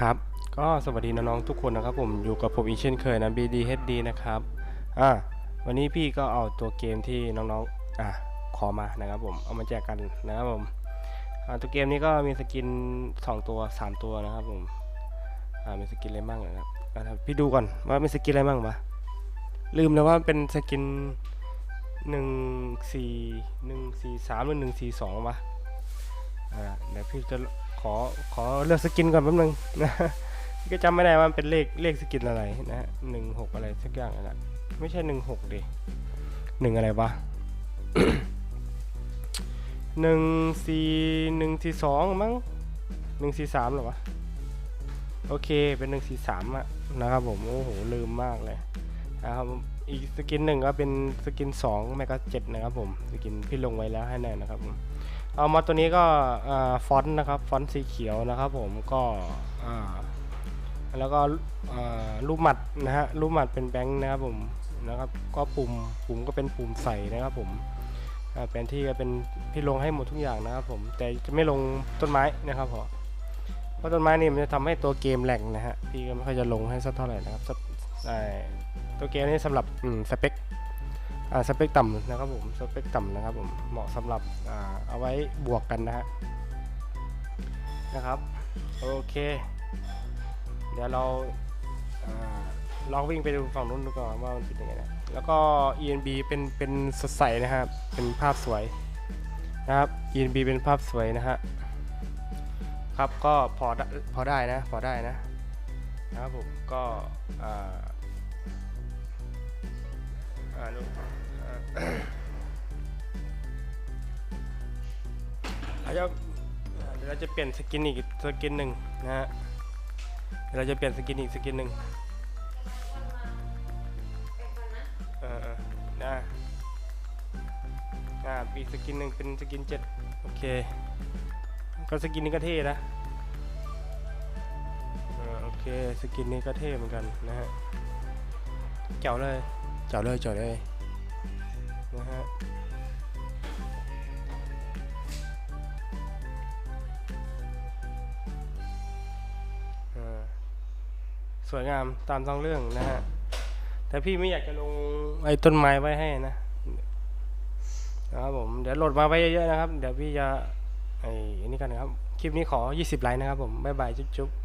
ครับก็สวัสดีน้องๆทุกคนนะครับผมอยู่กับผมอีกเช่นเคยนะ BDHD นะครับอ่าวันนี้พี่ก็เอาตัวเกมที่น้องๆอะขอมานะครับผมเอามาแจกกันนะครับผมอ่าตัวเกมนี้ก็มีสกิน 2 ตัว 3 ตัวนะครับผมอ่ามีสกินอะไรบ้างนะครับอะพี่ดูก่อนว่ามีสกินอะไรบ้างปะลืมแล้วว่าเป็นสกินหนึ่งสี่หนึ่งสี่สามหรือหนึ่งสี่สองวะอ่าเดี๋ยวพี่จะ ขอขอเลือกสกินก่อนแป๊บนึงนะก็จำไม่ได้ว่าเป็นเลขเลขสกินอะไรนะฮะหนึ่งหกอะไรสักอย่างนะไม่ใช่หนึ่งหกดิหนึ่งอะไรวะหนึ่งสี่หนึ่งสี่สองมั้งหนึ่งสี่สามหรอวะโอเคเป็นหนึ่งสี่สามอะนะครับผมโอ้โหลืมมากเลยนะครับอีกสกินหนึ่งก็เป็นสกินสองแมกเจ็ดนะครับผมสกินพี่ลงไว้แล้วให้แน่นะครับผม เอามาตัวนี้ก็ฟอนต์นะครับฟอนต์สีเขียวนะครับผมก็แล้วก็รูปหมัดนะฮะรูปหมัดเป็นแบงค์นะครับผมนะครับ ก็ปุ่มปุ่มก็เป็นปุ่มใส่นะครับผมแผนที่ก็เป็นพี่ลงให้หมดทุกอย่างนะครับผมแต่จะไม่ลงต้นไม้นะครับเพราะเพราะต้นไม้นี่มันจะทำให้ตัวเกมแหลกนะฮะพี่ก็ไม่ค่อยจะลงให้สักเท่าไหร่นะครับตัวเกมนี้สำหรับสเปค สเปคต่ำนะครับผมสเปคต่ำนะครับผมเหมาะสำหรับอ่าเอาไว้บวกกันนะฮะนะครับโอเค เดี๋ยวเราอาลองวิ่งไปดูฝั่งนู้นดูก่อนว่ามันเป็นยังไงนะแล้วก็ ENB เป็นเป็นสดใสนะครับเป็นภาพสวยนะครับ ENB เป็นภาพสวยนะฮะครับก็พอได้พอได้นะพอได้นะนะครับผมก็ อ่าอ่าดูอ่าเราจะเราจะเปลี่ยนสกินอีกสกินหนึ่งนะฮะเราจะเปลี่ยนสกินอีกสกินหนึ่งเออนะอ่าอีกสกินหนึ่งเป็นสกินเจ็ดโอเค ก็สกินนี้ก็เท่นะเออโอเค สกินนี้ก็เท่เหมือนกันนะฮะเจ๋วเลย จ๋วเลยจ๋วเลยนะฮะสวยงามตามท้องเรื่องนะฮะ แต่พี่ไม่อยากจะลงไอ้ต้นไม้ไว้ให้นะนะครับผมเดี๋ยวโหลดมาไว้เยอะๆนะครับ เดี๋ยวพี่จะไอ้นี่กันนะครับ คลิปนี้ขอ 20 ไลค์นะครับผม บ๊ายบาย จุ๊บๆ